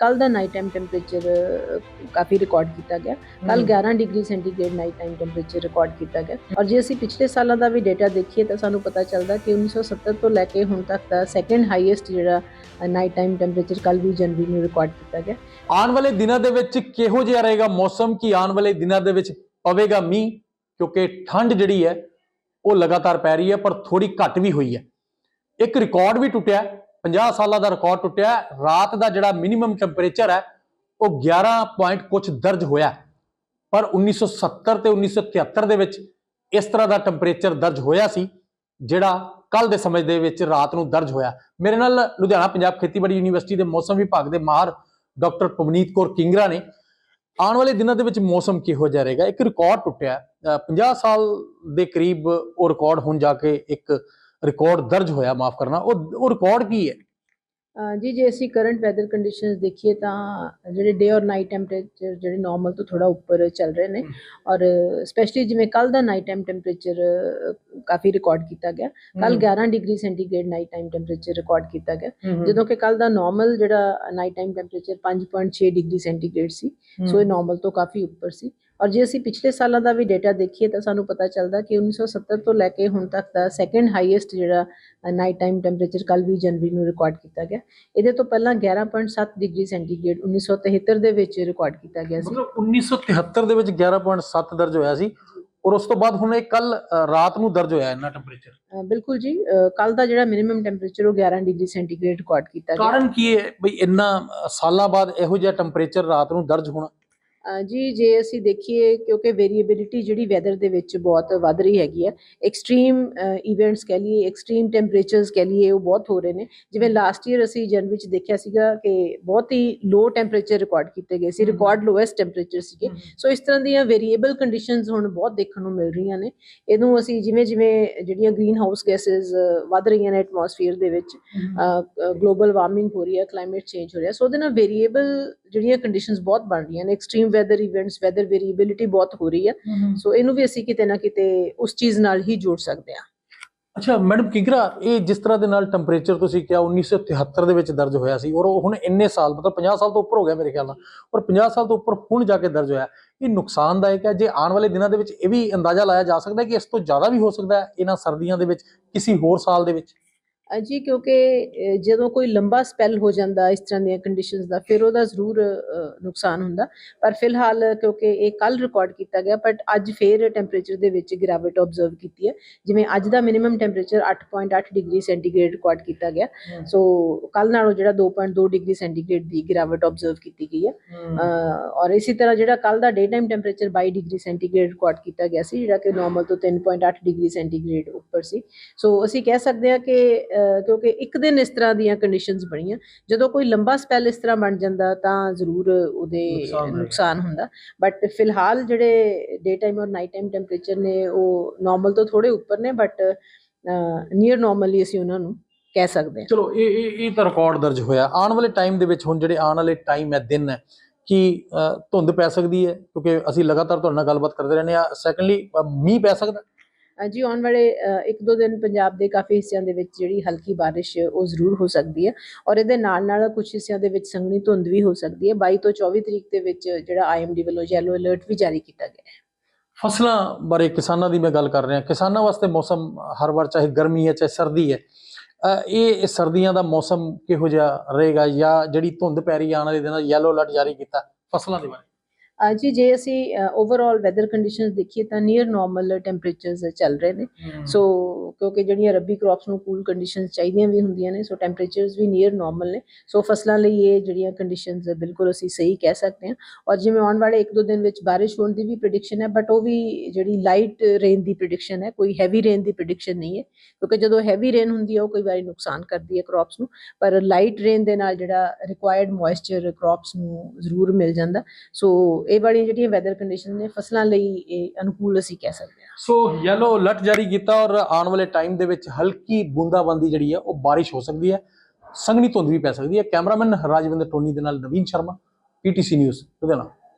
ਕੱਲ ਦਾ night time temperature ਕਾਫੀ ਰਿਕਾਰਡ ਕੀਤਾ ਗਿਆ। ਕੱਲ 11 degree centigrade night time temperature record ਕੀਤਾ ਗਿਆ। ਔਰ ਜੇ ਅਸੀਂ ਪਿਛਲੇ ਸਾਲਾਂ ਦਾ ਵੀ ਡਾਟਾ ਦੇਖੀਏ ਤਾਂ ਸਾਨੂੰ ਪਤਾ ਚੱਲਦਾ ਕਿ 1970 ਤੋਂ ਲੈ ਕੇ ਹੁਣ ਤੱਕ ਦਾ ਸੈਕੰਡ ਹਾਈਐਸਟ ਜਿਹੜਾ ਨਾਈਟ ਟਾਈਮ ਟੈਂਪਰੇਚਰ ਕੱਲ ਵੀ ਜਨਵਰੀ ਨੂੰ ਰਿਕਾਰਡ ਕੀਤਾ ਗਿਆ। ਆਉਣ ਵਾਲੇ ਦਿਨਾਂ ਦੇ ਵਿੱਚ ਕਿਹੋ ਜਿਹਾ ਰਹੇਗਾ ਮੌਸਮ? ਕੀ ਆਉਣ ਵਾਲੇ ਦਿਨਾਂ ਦੇ ਵਿੱਚ ਪਵੇਗਾ ਮੀਂਹ? ਕਿਉਂਕਿ ਠੰਡ ਜਿਹੜੀ ਹੈ ਉਹ ਲਗਾਤਾਰ ਪੈ ਰਹੀ ਹੈ ਪਰ ਥੋੜੀ ਘੱਟ ਵੀ ਹੋਈ ਹੈ। ਇੱਕ ਰਿਕਾਰਡ ਵੀ ਟੁੱਟਿਆ। 50 ਸਾਲਾਂ ਦਾ ਰਿਕਾਰਡ ਟੁੱਟਿਆ ਰਾਤ ਦਾ ਜਿਹੜਾ ਮਿਨੀਮਮ ਟੈਂਪਰੇਚਰ ਹੈ, ਉਹ 11 ਪੁਆਇੰਟ ਕੁਝ ਦਰਜ ਹੋਇਆ ਹੈ। ਪਰ 1970 ਤੇ 1973 ਦੇ ਵਿੱਚ ਇਸ ਤਰ੍ਹਾਂ ਦਾ ਟੈਂਪਰੇਚਰ ਦਰਜ ਹੋਇਆ ਸੀ, ਜਿਹੜਾ ਕੱਲ ਦੇ ਸਮੇਂ ਦੇ ਵਿੱਚ ਰਾਤ ਨੂੰ ਦਰਜ ਹੋਇਆ ਮੇਰੇ ਨਾਲ ਲੁਧਿਆਣਾ ਪੰਜਾਬ ਖੇਤੀਬਾੜੀ ਯੂਨੀਵਰਸਿਟੀ ਦੇ ਮੌਸਮ ਵਿਭਾਗ ਦੇ ਮਾਹਰ ਡਾਕਟਰ ਪਵਨੀਤ ਕੌਰ ਕਿੰਗਰਾ ਨੇ, ਆਉਣ ਵਾਲੇ ਦਿਨਾਂ ਦੇ ਵਿੱਚ ਮੌਸਮ ਕਿਹੋ ਜਿਹਾ ਰਹੇਗਾ ਇੱਕ ਰਿਕਾਰਡ ਟੁੱਟਿਆ ਹੈ। 50 ਸਾਲ ਦੇ ਕਰੀਬ ਉਹ ਰਿਕਾਰਡ ਹੁਣ ਜਾ ਕੇ ਇੱਕ ਰਿਕਾਰਡ ਦਰਜ ਹੋਇਆ ਮਾਫ ਕਰਨਾ ਉਹ ਉਹ ਰਿਕਾਰਡ ਕੀ ਹੈ? ਜੀ ਜੇ ਅਸੀਂ ਕਰੰਟ ਵੈਦਰ ਕੰਡੀਸ਼ਨਸ ਦੇਖੀਏ ਤਾਂ ਜਿਹੜੇ ਡੇ ਔਰ ਨਾਈਟ ਟੈਂਪਰੇਚਰ ਜਿਹੜੇ ਨਾਰਮਲ ਤੋਂ ਥੋੜਾ ਉੱਪਰ ਚੱਲ ਰਹੇ ਨੇ ਔਰ ਸਪੈਸ਼ਲੀ ਜਿਵੇਂ ਕੱਲ ਦਾ ਨਾਈਟ ਟਾਈਮ ਟੈਂਪਰੇਚਰ ਕਾਫੀ ਰਿਕਾਰਡ ਕੀਤਾ ਗਿਆ। ਕੱਲ 11 degree centigrade night time temperature record ਕੀਤਾ ਗਿਆ। ਜਦੋਂ ਕਿ ਕੱਲ ਦਾ ਨਾਰਮਲ ਜਿਹੜਾ night time temperature 5.6 degree centigrade ਸੀ ਸੋ ਇਹ ਨਾਰਮਲ ਤੋਂ ਕਾਫੀ ਉੱਪਰ ਸੀ। ਔਰ ਜੇ ਅਸੀਂ ਪਿਛਲੇ ਸਾਲਾਂ ਦਾ ਵੀ ਡਾਟਾ ਦੇਖੀਏ ਤਾਂ ਸਾਨੂੰ ਪਤਾ ਚੱਲਦਾ ਕਿ 1970 ਤੋਂ ਲੈ ਕੇ ਹੁਣ ਤੱਕ ਦਾ ਸੈਕੰਡ ਹਾਈਐਸਟ ਜਿਹੜਾ ਨਾਈਟ ਟਾਈਮ ਟੈਂਪਰੇਚਰ ਕੱਲ ਵੀ ਜਨਵਰੀ ਨੂੰ ਰਿਕਾਰਡ ਕੀਤਾ ਗਿਆ। ਇਹਦੇ ਤੋਂ ਪਹਿਲਾਂ 11.7 ਡਿਗਰੀ ਸੈਂਟੀਗ੍ਰੇਡ 1973 ਦੇ ਵਿੱਚ ਰਿਕਾਰਡ ਕੀਤਾ ਗਿਆ ਸੀ। ਮਤਲਬ 1973 ਦੇ ਵਿੱਚ 11.7 ਦਰਜ ਹੋਇਆ ਸੀ ਔਰ ਉਸ ਤੋਂ ਬਾਅਦ ਹੁਣ ਇਹ ਕੱਲ ਰਾਤ ਨੂੰ ਦਰਜ ਹੋਇਆ ਇੰਨਾ ਟੈਂਪਰੇਚਰ ਬਿਲਕੁਲ ਜੀ ਕੱਲ ਦਾ ਜਿਹੜਾ ਮਿਨੀਮਮ ਟੈਂਪਰੇਚਰ ਉਹ 11 ਡਿਗਰੀ ਸੈਂਟੀਗ੍ਰੇਡ ਰਿਕਾਰਡ ਕੀਤਾ ਗਿਆ। ਕਾਰਨ ਕੀ ਹੈ? ਬਈ ਇੰਨਾ ਸਾਲਾਂ ਬਾਅਦ ਇਹੋ ਜਿਹਾ ਟੈਂਪਰੇਚਰ ਰਾਤ ਨੂੰ ਦਰਜ ਹੋਣਾ ਜੀ ਜੇ ਅਸੀਂ ਦੇਖੀਏ ਕਿਉਂਕਿ ਵੇਰੀਏਬਿਲਿਟੀ ਜਿਹੜੀ ਵੈਦਰ ਦੇ ਵਿੱਚ ਬਹੁਤ ਵੱਧ ਰਹੀ ਹੈਗੀ ਹੈ ਐਕਸਟ੍ਰੀਮ ਇਵੈਂਟਸ ਕਹਿ ਲਈਏ ਐਕਸਟ੍ਰੀਮ ਟੈਂਪਰੇਚਰਸ ਕਹਿ ਲਈਏ ਉਹ ਬਹੁਤ ਹੋ ਰਹੇ ਨੇ। ਜਿਵੇਂ ਲਾਸਟ ਈਅਰ ਅਸੀਂ ਜਨਵਰੀ ਚ ਦੇਖਿਆ ਸੀਗਾ ਕਿ ਬਹੁਤ ਹੀ ਲੋ ਟੈਂਪਰੇਚਰ ਰਿਕਾਰਡ ਕੀਤੇ ਗਏ ਸੀ। ਰਿਕਾਰਡ ਲੋਐਸਟ ਟੈਂਪਰੇਚਰ ਸੀਗੇ। ਸੋ ਇਸ ਤਰ੍ਹਾਂ ਦੀਆਂ ਵੇਰੀਏਬਲ ਕੰਡੀਸ਼ਨਸ ਹੁਣ ਬਹੁਤ ਦੇਖਣ ਨੂੰ ਮਿਲ ਰਹੀਆਂ ਨੇ। ਇਹਨੂੰ ਅਸੀਂ ਜਿਵੇਂ ਜਿਵੇਂ ਜਿਹੜੀਆਂ ਗ੍ਰੀਨ ਹਾਊਸ ਗੈਸਸ ਵੱਧ ਰਹੀਆਂ ਨੇ ਐਟਮੋਸਫੀਅਰ ਦੇ ਵਿੱਚ ਗਲੋਬਲ ਵਾਰਮਿੰਗ ਹੋ ਰਹੀ ਹੈ ਕਲਾਈਮੇਟ ਚੇਂਜ ਹੋ ਰਿਹਾ। ਸੋ ਉਹਦੇ ਨਾਲ ਵੇਰੀਏਬਲ ਜਿਹੜੀਆਂ ਕੰਡੀਸ਼ਨਸ ਬਹੁਤ ਬਣ ਰਹੀਆਂ ਨੇ extreme weather events weather variability ਬਹੁਤ ਹੋ ਰਹੀ ਹੈ। ਸੋ ਇਹਨੂੰ ਵੀ ਅਸੀਂ ਕਿਤੇ ਨਾ ਕਿਤੇ ਉਸ ਚੀਜ਼ ਨਾਲ ਹੀ ਜੋੜ ਸਕਦੇ ਹਾਂ। ਅੱਛਾ ਮੈਡਮ ਕਿੰਗਰਾ ਇਹ ਜਿਸ ਤਰ੍ਹਾਂ ਦੇ ਨਾਲ ਟੈਂਪਰੇਚਰ ਤੁਸੀਂ ਕਿਹਾ 1973 ਦੇ ਵਿੱਚ ਦਰਜ ਹੋਇਆ ਸੀ ਔਰ ਉਹ ਹੁਣ ਇੰਨੇ ਸਾਲ ਮਤਲਬ 50 ਸਾਲ ਤੋਂ ਉੱਪਰ ਹੋ ਗਿਆ ਮੇਰੇ ਖਿਆਲ ਨਾਲ ਔਰ 50 ਸਾਲ ਤੋਂ ਉੱਪਰ ਹੁਣ ਜਾ ਕੇ ਦਰਜ ਹੋਇਆ। ਇਹ ਨੁਕਸਾਨਦਾਇਕ ਹੈ ਜੇ ਆਉਣ ਵਾਲੇ ਦਿਨਾਂ ਦੇ ਵਿੱਚ ਇਹ ਵੀ ਅੰਦਾਜ਼ਾ ਲਾਇਆ ਜਾ ਸਕਦਾ ਹੈ ਕਿ ਇਸ ਤੋਂ ਜ਼ਿਆਦਾ ਵੀ ਹੋ ਸਕਦਾ ਹੈ ਇਹਨਾਂ ਸਰਦੀਆਂ ਦੇ ਵਿੱਚ ਕਿਸੇ ਹੋਰ ਸਾਲ ਦੇ ਵਿੱਚ? ਜੀ ਕਿਉਂਕਿ ਜਦੋਂ ਕੋਈ ਲੰਬਾ ਸਪੈਲ ਹੋ ਜਾਂਦਾ ਇਸ ਤਰ੍ਹਾਂ ਦੀਆਂ ਕੰਡੀਸ਼ਨਸ ਦਾ ਫਿਰ ਉਹਦਾ ਜ਼ਰੂਰ ਨੁਕਸਾਨ ਹੁੰਦਾ। ਪਰ ਫਿਲਹਾਲ ਕਿਉਂਕਿ ਇਹ ਕੱਲ ਰਿਕਾਰਡ ਕੀਤਾ ਗਿਆ ਬਟ ਅੱਜ ਫੇਰ ਟੈਂਪਰੇਚਰ ਦੇ ਵਿੱਚ ਗਿਰਾਵਟ ਆਬਜ਼ਰਵ ਕੀਤੀ ਹੈ। ਜਿਵੇਂ ਅੱਜ ਦਾ minimum temperature 8.8 degree centigrade record ਕੀਤਾ ਗਿਆ। ਸੋ ਕੱਲ ਨਾਲੋਂ ਜਿਹੜਾ 2.2 ਡਿਗਰੀ ਸੈਂਟੀਗ੍ਰੇਡ ਦੀ ਗਿਰਾਵਟ ਆਬਜ਼ਰਵ ਕੀਤੀ ਗਈ ਹੈ। ਔਰ ਇਸੇ ਤਰ੍ਹਾਂ ਜਿਹੜਾ ਕੱਲ ਦਾ day time temperature 22 degree centigrade record ਕੀਤਾ ਗਿਆ ਸੀ ਜਿਹੜਾ ਕਿ ਨਾਰਮਲ ਤੋਂ 3.8 ਡਿਗਰੀ ਸੈਂਟੀਗ੍ਰੇਡ ਉੱਪਰ ਸੀ। ਸੋ ਅਸੀਂ ਕਹਿ ਸਕਦੇ ਹਾਂ ਕਿ ਕਿਉਂਕਿ ਇੱਕ ਦਿਨ ਇਸ ਤਰ੍ਹਾਂ ਦੀਆਂ ਕੰਡੀਸ਼ਨਸ ਬਣੀਆਂ। ਜਦੋਂ ਕੋਈ ਲੰਬਾ ਸਪੈਲ ਇਸ ਤਰ੍ਹਾਂ ਬਣ ਜਾਂਦਾ ਤਾਂ ਜ਼ਰੂਰ ਉਹਦੇ ਨੁਕਸਾਨ ਹੁੰਦਾ। ਬਟ ਫਿਲਹਾਲ ਜਿਹੜੇ ਡੇ ਟਾਈਮ ਔਰ ਨਾਈਟ ਟਾਈਮ ਟੈਂਪਰੇਚਰ ਨੇ ਉਹ ਨਾਰਮਲ ਤੋਂ ਥੋੜੇ ਉੱਪਰ ਨੇ ਬਟ ਨੀਅਰ ਨਾਰਮਲੀ ਅਸੀਂ ਉਹਨਾਂ ਨੂੰ ਕਹਿ ਸਕਦੇ ਹਾਂ। ਚਲੋ ਇਹ ਇਹ ਇਹ ਤਾਂ ਰਿਕਾਰਡ ਦਰਜ ਹੋਇਆ। ਆਉਣ ਵਾਲੇ ਟਾਈਮ ਦੇ ਵਿੱਚ ਹੁਣ ਜਿਹੜੇ ਆਉਣ ਵਾਲੇ ਟਾਈਮ ਹੈ ਦਿਨ ਹੈ ਕਿ ਧੁੰਦ ਪੈ ਸਕਦੀ ਹੈ? ਕਿਉਂਕਿ ਅਸੀਂ ਲਗਾਤਾਰ ਤੁਹਾਡੇ ਨਾਲ ਗੱਲਬਾਤ ਕਰਦੇ ਰਹਿੰਦੇ ਆ ਸੈਕੰਡਲੀ ਮੀਂਹ ਪੈ ਸਕਦਾ ਜੀ, ਆਉਣ ਵਾਲੇ ਇੱਕ ਦੋ ਦਿਨ ਪੰਜਾਬ ਦੇ ਕਾਫੀ ਹਿੱਸਿਆਂ ਦੇ ਵਿੱਚ ਜਿਹੜੀ ਹਲਕੀ ਬਾਰਿਸ਼, ਉਹ ਜ਼ਰੂਰ ਹੋ ਸਕਦੀ ਹੈ ਔਰ ਇਹਦੇ ਨਾਲ ਨਾਲ ਕੁਝ ਹਿੱਸਿਆਂ ਦੇ ਵਿੱਚ ਸੰਘਣੀ ਧੁੰਦ ਵੀ ਹੋ ਸਕਦੀ ਹੈ। 22 ਤੋਂ 24 ਤਰੀਕ ਦੇ ਵਿੱਚ ਜਿਹੜਾ ਆਈਐਮਡੀ ਵੱਲੋਂ ਯੈਲੋ ਅਲਰਟ ਵੀ ਜਾਰੀ ਕੀਤਾ ਗਿਆ ਹੈ। ਫਸਲਾਂ ਬਾਰੇ ਕਿਸਾਨਾਂ ਦੀ ਮੈਂ ਗੱਲ ਕਰ ਰਿਹਾ। ਕਿਸਾਨਾਂ ਵਾਸਤੇ ਮੌਸਮ ਹਰ ਵਾਰ ਚਾਹੇ ਗਰਮੀ ਹੈ, ਚਾਹੇ ਸਰਦੀ ਹੈ ਇਹ ਸਰਦੀਆਂ ਦਾ ਮੌਸਮ ਕਿਹੋ ਜਿਹਾ ਰਹੇਗਾ ਜਾਂ ਜਿਹੜੀ ਧੁੰਦ ਪੈ ਰਹੀ ਹੈ, ਆਉਣ ਵਾਲੇ ਦਿਨਾਂ ਯੈਲੋ ਅਲਰਟ ਜਾਰੀ ਕੀਤਾ ਫਸਲਾਂ ਦੇ ਬਾਰੇ? ਜੀ ਜੇ ਅਸੀਂ ਓਵਰਆਲ ਵੈਦਰ ਕੰਡੀਸ਼ਨਸ ਦੇਖੀਏ ਤਾਂ ਨੀਅਰ ਨਾਰਮਲ ਟੈਂਪਰੇਚਰਸ ਚੱਲ ਰਹੇ ਨੇ। ਸੋ ਕਿਉਂਕਿ ਜਿਹੜੀਆਂ ਰੱਬੀ ਕ੍ਰੌਪਸ ਨੂੰ ਕੂਲ ਕੰਡੀਸ਼ਨਸ ਚਾਹੀਦੀਆਂ ਵੀ ਹੁੰਦੀਆਂ ਨੇ ਸੋ ਟੈਂਪਰੇਚਰਸ ਵੀ ਨੀਅਰ ਨਾਰਮਲ ਨੇ। ਸੋ ਫਸਲਾਂ ਲਈ ਇਹ ਜਿਹੜੀਆਂ ਕੰਡੀਸ਼ਨਸ ਬਿਲਕੁਲ ਅਸੀਂ ਸਹੀ ਕਹਿ ਸਕਦੇ ਹਾਂ। ਔਰ ਜਿਵੇਂ ਆਉਣ ਵਾਲੇ ਇੱਕ ਦੋ ਦਿਨ ਵਿੱਚ ਬਾਰਿਸ਼ ਹੋਣ ਦੀ ਵੀ ਪ੍ਰੈਡਿਕਸ਼ਨ ਹੈ ਬਟ ਉਹ ਵੀ ਜਿਹੜੀ ਲਾਈਟ ਰੇਨ ਦੀ ਪ੍ਰੈਡਿਕਸ਼ਨ ਹੈ ਕੋਈ ਹੈਵੀ ਰੇਨ ਦੀ ਪ੍ਰੈਡਿਕਸ਼ਨ ਨਹੀਂ ਹੈ। ਕਿਉਂਕਿ ਜਦੋਂ ਹੈਵੀ ਰੇਨ ਹੁੰਦੀ ਹੈ ਉਹ ਕਈ ਵਾਰੀ ਨੁਕਸਾਨ ਕਰਦੀ ਹੈ ਕ੍ਰੌਪਸ ਨੂੰ। ਪਰ ਲਾਈਟ ਰੇਨ ਦੇ ਨਾਲ ਜਿਹੜਾ ਰਿਕੁਆਇਰਡ ਮੋਇਸਚਰ ਕ੍ਰੌਪਸ ਨੂੰ ਜ਼ਰੂਰ ਮਿਲ ਜਾਂਦਾ। ਸੋ ਇਹ ਵਾਲੀਆਂ ਜਿਹੜੀਆਂ ਵੈਦਰ ਕੰਡੀਸ਼ਨ ਨੇ, ਫਸਲਾਂ ਲਈ ਇਹ ਅਨੁਕੂਲ ਅਸੀਂ ਕਹਿ ਸਕਦੇ ਹਾਂ। ਸੋ ਯੈਲੋ ਅਲਰਟ ਜਾਰੀ ਕੀਤਾ ਔਰ ਆਉਣ ਵਾਲੇ ਟਾਈਮ ਦੇ ਵਿੱਚ ਹਲਕੀ ਬੂੰਦਾਬੰਦੀ ਜਿਹੜੀ ਹੈ, ਉਹ ਬਾਰਿਸ਼ ਹੋ ਸਕਦੀ ਹੈ। ਸੰਘਣੀ ਧੁੰਦ ਵੀ ਪੈ ਸਕਦੀ ਹੈ। ਕੈਮਰਾਮੈਨ ਰਾਜਵਿੰਦਰ ਟੋਨੀ ਦੇ ਨਾਲ ਨਵੀਨ ਸ਼ਰਮਾ ਪੀਟੀਸੀ ਨਿਊਜ਼ ਲੁਧਿਆਣਾ।